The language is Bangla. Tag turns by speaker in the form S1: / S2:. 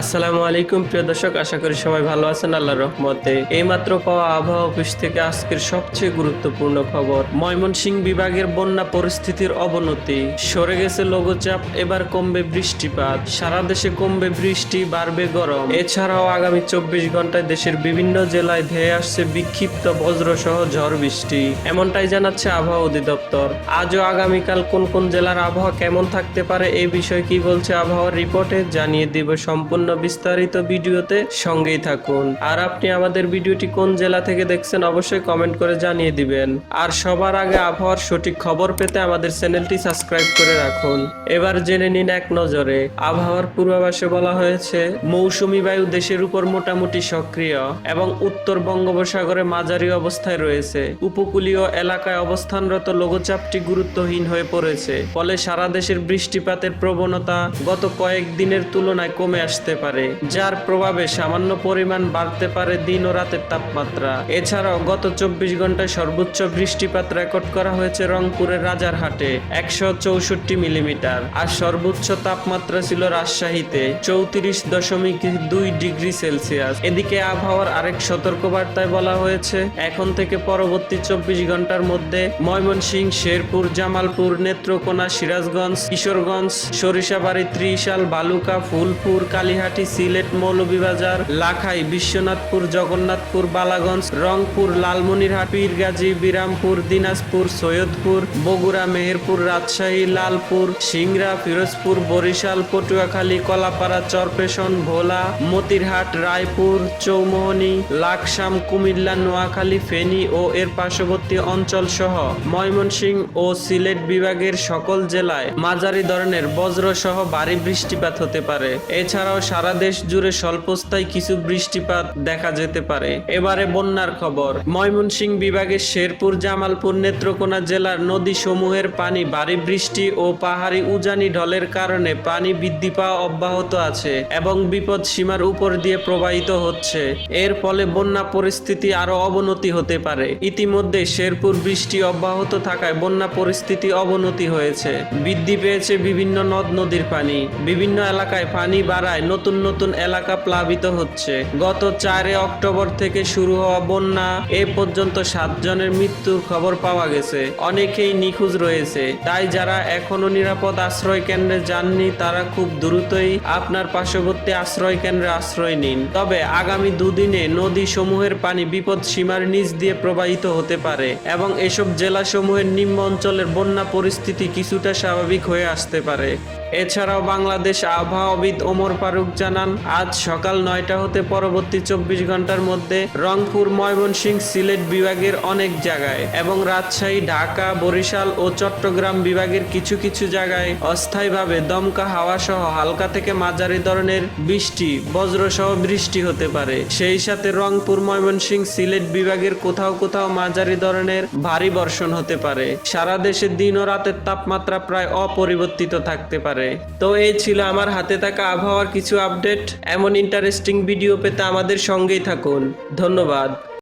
S1: আসসালামু আলাইকুম, প্রিয় দর্শক, আশা করি সবাই ভালো আছেন, আল্লাহর রহমতে। এইমাত্র পাওয়া আবহাওয়া অফিস থেকে আজকের সবচেয়ে গুরুত্বপূর্ণ খবর, ময়মনসিংহ বিভাগের বন্যা পরিস্থিতির অবনতি। সরে গেছে লঘুচাপ, এবার কমবে বৃষ্টিপাত। সারা দেশে কমবে বৃষ্টি, বাড়বে গরম। এছাড়াও আগামী চব্বিশ ঘন্টায় দেশের বিভিন্ন জেলায় ধেয়ে আসছে বিক্ষিপ্ত বজ্রসহ ঝড় বৃষ্টি। এমনটাই জানাচ্ছে আবহাওয়া অধিদপ্তর। আজও আগামীকাল কোন কোন জেলার আবহাওয়া কেমন থাকতে পারে এই বিষয়ে কি বলছে আবহাওয়ার রিপোর্টে জানিয়ে দিব সম্পূর্ণ বিস্তারিত ভিডিওতে সঙ্গেই থাকুন। আর আপনি আমাদের ভিডিওটি কোন জেলা থেকে দেখছেন অবশ্যই কমেন্ট করে জানিয়ে দিবেন। আর সবার আগে আবহাওয়ার সঠিক খবর পেতে আমাদের চ্যানেলটি সাবস্ক্রাইব করে রাখুন। এবার জেনে নিন এক নজরে। আবহাওয়ার পূর্বাভাসে বলা হয়েছে, মৌসুমী বায়ু দেশের উপর মোটামুটি সক্রিয় এবং উত্তর বঙ্গোপসাগরে মাঝারি অবস্থায় রয়েছে। উপকূলীয় এলাকায় অবস্থানরত লঘুচাপটি গুরুত্বহীন হয়ে পড়েছে। ফলে সারা দেশের বৃষ্টিপাতের প্রবণতা গত কয়েকদিনের তুলনায় কমে আসতে পারে, যার প্রভাবে সামান্য পরিমাণ বাড়তে পারে দিন ও রাতের তাপমাত্রা। এছাড়াও গত চব্বিশ ঘন্টায় সর্বোচ্চ বৃষ্টিপাত রেকর্ড করা হয়েছে রংপুরের রাজারহাটে, একশো চৌষট্টি মিলিমিটার। আর সর্বোচ্চ তাপমাত্রা ছিল রাজশাহীতে, চৌত্রিশ দশমিক দুই ডিগ্রি সেলসিয়াস। এদিকে আবহাওয়ার আরেক সতর্কবার্তায় বলা হয়েছে, এখন থেকে পরবর্তী চব্বিশ ঘণ্টার মধ্যে ময়মনসিংহ, শেরপুর, জামালপুর, নেত্রকোনা, সিরাজগঞ্জ, কিশোরগঞ্জ, সরিষাবাড়ি, ত্রিশাল, বালুকা, ফুলপুর, কালীহাটি সিলেট মৌলভীবাজার, লাখাই, বিশ্বনাথপুর, জগন্নাথপুর, বালাগঞ্জ, রংপুর, লালমনিরহাট, পীরগাজী, বিরামপুর, দিনাজপুর, সৈয়দপুর, বগুড়া, মেহেরপুর, রাজশাহী, লালপুর, সিংড়া, ফিরোজপুর, বরিশাল, পটুয়াখালী, কলাপাড়া, চরপেশন, ভোলা, মতিরহাট, রায়পুর, চৌমোহনী, লাকসাম, কুমিল্লা, নোয়াখালী, ফেনী ও এর পার্শ্ববর্তী অঞ্চল সহ ময়মনসিংহ ও সিলেট বিভাগের সকল জেলায় মাঝারি ধরনের বজ্র সহ ভারী বৃষ্টিপাত হতে পারে। এছাড়াও সারা দেশ জুড়ে স্বল্পস্থায়ী কিছু বৃষ্টিপাত দেখা যেতে পারে। এবারে বন্যার খবর। ময়মনসিংহ বিভাগের শেরপুর জামালপুর নেত্রকোনা জেলার নদী সমূহের পানি ভারী বৃষ্টি ও পাহাড়ি উজানি ঢলের কারণে পানি বৃদ্ধি পাওয়া অব্যাহত আছে এবং বিপদ সীমার উপর দিয়ে প্রবাহিত হচ্ছে। এর ফলে বন্যা পরিস্থিতি আরও অবনতি হতে পারে। ইতিমধ্যে শেরপুর বৃষ্টি অব্যাহত থাকায় বন্যা পরিস্থিতি অবনতি হয়েছে। বৃদ্ধি পেয়েছে বিভিন্ন নদ নদীর পানি। বিভিন্ন এলাকায় পানি বাড়ায় নতুন নতুন নতুন এলাকা প্লাবিত হচ্ছে। গত চারে অক্টোবর থেকে শুরু হওয়া বন্যা, এ পর্যন্ত সাতজনের মৃত্যুর খবর পাওয়া গেছে। অনেকেই নিখোঁজ রয়েছে। তাই যারা এখনও নিরাপদ আশ্রয় কেন্দ্রে যাননি, তারা খুব দ্রুতই আপনার পার্শ্ববর্তী আশ্রয় কেন্দ্রে আশ্রয় নিন। তবে আগামী দুদিনে নদী সমূহের পানি বিপদ সীমার নিচ দিয়ে প্রবাহিত হতে পারে এবং এসব জেলাসমূহের নিম্ন অঞ্চলের বন্যা পরিস্থিতি কিছুটা স্বাভাবিক হয়ে আসতে পারে। এছাড়াও বাংলাদেশ আবহাওয়াবিদ ওমর ফারুক জানান, আজ সকাল নয়টা হতে পরবর্তী চব্বিশ ঘণ্টার মধ্যে রংপুর ময়মনসিংহ সিলেট বিভাগের অনেক জায়গায় এবং রাজশাহী, ঢাকা, বরিশাল ও চট্টগ্রাম বিভাগের কিছু কিছু জায়গায় অস্থায়ীভাবে দমকা হাওয়া সহ হালকা থেকে মাঝারি ধরনের বৃষ্টি, বজ্রসহ বৃষ্টি হতে পারে। সেই সাথে রংপুর ময়মনসিংহ সিলেট বিভাগের কোথাও কোথাও মাঝারি ধরনের ভারী বর্ষণ হতে পারে। সারা দেশে দিন ও রাতের তাপমাত্রা প্রায় অপরিবর্তিত থাকতে পারে। তো এই ছিল আমার হাতে থাকা আবহাওয়ার কিছু আপডেট এমন ইন্টারেস্টিং ভিডিও পেতে আমাদের সঙ্গেই থাকুন। ধন্যবাদ।